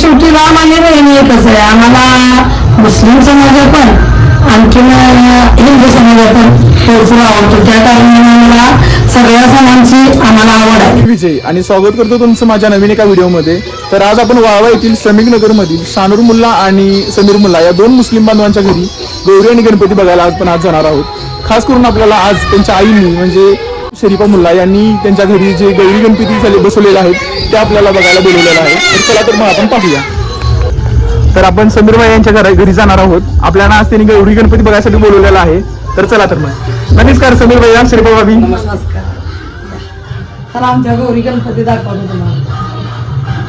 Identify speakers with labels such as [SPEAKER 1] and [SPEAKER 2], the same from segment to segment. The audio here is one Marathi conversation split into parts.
[SPEAKER 1] शेवटी राम आणि रहीम एकच आहे. आम्हाला मुस्लिम समाज पण आणखीन हिंदू समाज पण भरपूर आवडतो त्या कारणाने मला सगळ्या सणांची आम्हाला आवड आहे.
[SPEAKER 2] विजय आणि स्वागत करतो तुमचं माझ्या नवीन एका व्हिडिओमध्ये. तर आज आपण वाळवा येथील श्रमिक नगरमधील शानूर मुल्ला आणि समीर मुल्ला या दोन मुस्लिम बांधवांच्या घरी गौरी आणि गणपती बघायला आज पण आज जाणार आहोत. खास करून आपल्याला आज त्यांच्या आईनी म्हणजे शरीफा मुल्ला यांनी त्यांच्या घरी जे गौरी गणपती झाले बसवलेले आहेत ते आपल्याला बघायला बोलवलेलं आहे. तर चला तर मग आपण पाहूया. तर आपण समीर भाई यांच्या घरा घरी जाणार आहोत. आपल्याला आज त्यांनी गौरी गणपती बघायसाठी बोलवलेला आहे. तर चला तर मग. नमस्कार समीर भाई शरीफा
[SPEAKER 1] तर आमच्या गौरी गणपती दाखवतो तुम्हाला.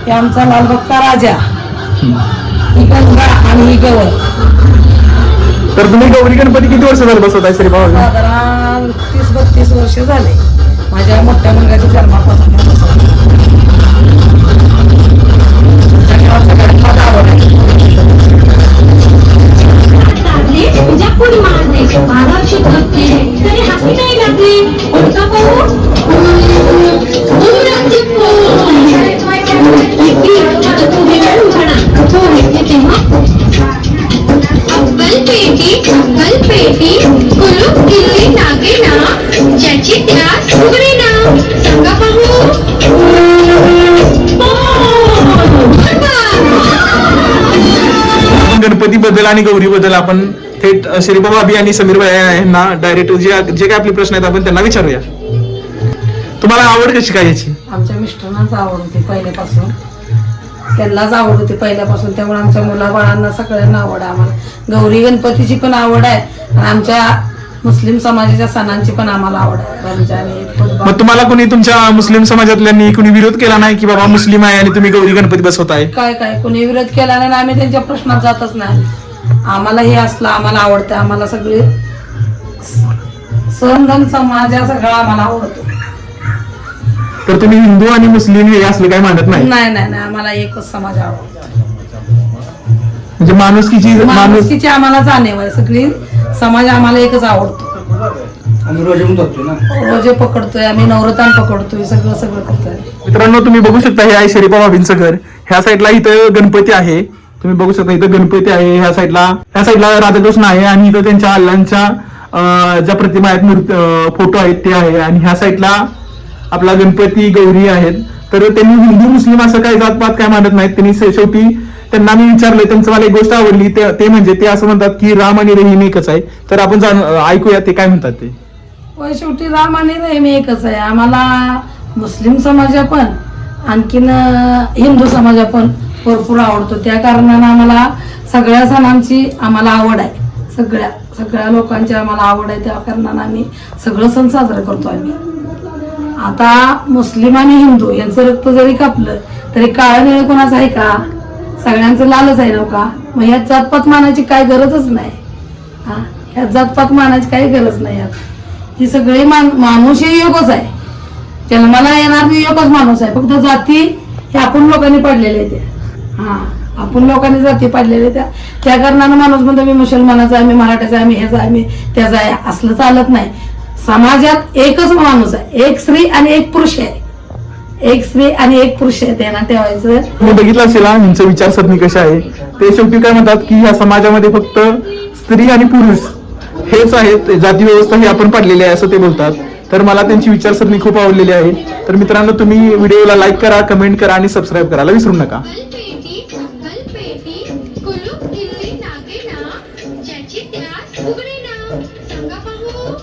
[SPEAKER 1] हे आमचा लालबागचा राजा. ही गंगा आणि ही
[SPEAKER 2] तर तुम्ही गौरी गणपती किती वर्ष झालं बसवताय आहे शरीफा
[SPEAKER 1] साधारण तीस बत्तीस वर्ष झाले. माझ्या मोठ्या मुलगाच्या जन्मापासून
[SPEAKER 3] पेटी अव्वल पेटी कुलूप किल्ली लागे ना ज्याची त्यास उघडे ना. सांगा पाहू.
[SPEAKER 2] गणपती बद्दल आणि गौरी बद्दल आपण थेट अ, शरीफा भाभी आणि समीर भाई यांना डायरेक्ट जे जे काय आपले प्रश्न आहेत आपण त्यांना विचारूया. तुम्हाला आवड कशी काय याची?
[SPEAKER 1] आमच्या मिस्टरांनाच आवड होती पहिल्यापासून. त्यांनाच आवड होती पहिल्यापासून. त्यामुळे आमच्या मुलाबाळांना सगळ्यांना आवड आहे आम्हाला. गौरी गणपतीची पण आवड आहे. आणि आमच्या मुस्लिम समाजाच्या सणांची पण आम्हाला आवड आहे. रमजान.
[SPEAKER 2] मग तुम्हाला कोणी तुमच्या मुस्लिम समाजातल्यांनी कोणी विरोध केला नाही की बाबा मुस्लिम आहे आणि तुम्ही गौरी गणपती बसवताय?
[SPEAKER 1] काय काय? कोणी विरोध केला नाही आणि आम्ही त्यांच्या प्रश्नात जातच नाही. आम्हाला हे असलं आम्हाला आवडतं आम्हाला सगळे सण समाज हा सगळा आम्हाला आवडतो.
[SPEAKER 2] तर तुम्ही हिंदू आणि मुस्लिम हे असले काय मानत नाही?
[SPEAKER 1] नाही नाही नाही आम्हाला एकच समाज आवडतो
[SPEAKER 2] म्हणजे माणुसकीची माणूस
[SPEAKER 1] माणुसकीची आम्हाला जाणीव आहे सगळी. समाज आम्हाला एकच आवडतो.
[SPEAKER 4] आम्ही रोजे पण धरतो ना.
[SPEAKER 1] रोजे पकडतोय आम्ही नवरतान पकडतोय सगळं सगळं करतोय.
[SPEAKER 2] मित्रांनो तुम्ही बघू शकता हे आहे शरीफा भाभींचं घर. ह्या साईडला इथं गणपती आहे. तुम्ही बघू शकता इथं गणपती आहे ह्या साईडला ह्या साईडला राधाकृष्ण आहे आणि इथं त्यांच्या अल्लांच्या अं, ज्या प्रतिमा आहेत मूर्ती फोटो आहेत ते आहे. आणि ह्या साईडला आपला गणपती गौरी आहेत. तर त्यांनी हिंदू मुस्लिम असं काही जातपात काय मानत नाहीत. त्यांनी शेवटी त्यांना मी विचारलं त्यांचं मला एक गोष्ट आवडली ते ते म्हणजे ते असं म्हणतात की राम आणि रहीम एकच आहे. तर आपण ऐकूया ते काय म्हणतात ते.
[SPEAKER 1] शेवटी राम आणि रहीम एकच आहे. आम्हाला मुस्लिम समाज पण आणखीन हिंदू समाज पण भरपूर आवडतो. त्या कारणानं आम्हाला सगळ्या सणांची आम्हाला आवड आहे. सगळ्या सगळ्या लोकांची आम्हाला आवड आहे. त्या कारणानं आम्ही सगळं सण साजरा करतो आम्ही. आता मुस्लिम आणि हिंदू यांचं रक्त जरी कापलं तरी काळं निळं कोणाचं आहे का? सगळ्यांचं लालच आहे ना का? मग ह्यात जातपात मानायची काय गरजच नाही. हा? ह्यात जातपात मानायची काही गरज नाही यात. ही सगळी मान माणूस हे योगच आहे. जन्माला येणार योगच माणूस आहे. फक्त जाती हे आपण लोकांनी पडलेले आहेत. त्या. हा? आपण लोकांनी जाती पाडलेल्या त्या त्या कारणानं माणूस म्हणतो मी मुसलमानाचा आहे मी मराठ्याचा आहे मी ह्याचा आहे मी त्याचा आहे. असलं चालत नाही. समाजात एकच माणूस आहे. एक स्त्री आणि एक पुरुष आहे. एक स्त्री आणि एक पुरुष आहे. त्यांना ठेवायचं.
[SPEAKER 2] तुम्ही बघितलं असेल हा, ह्यांचं विचारसरणी कशी आहे? ते शेवटी काय म्हणतात की ह्या समाजामध्ये फक्त स्त्री आणि पुरुष हेच आहेत. जाती व्यवस्था ही आपण पाडलेली आहे असं ते बोलतात. तर मला त्यांची विचारसरणी खूप आवडलेली आहे. तर मित्रांनो तुम्ही व्हिडिओला लाईक करा कमेंट करा आणि सबस्क्राईब करायला विसरू नका.
[SPEAKER 3] पेटी अव्वल पेटी कुलूप किल्ली लागे ना ज्याची त्यास उघडे ना सांगा पाहू.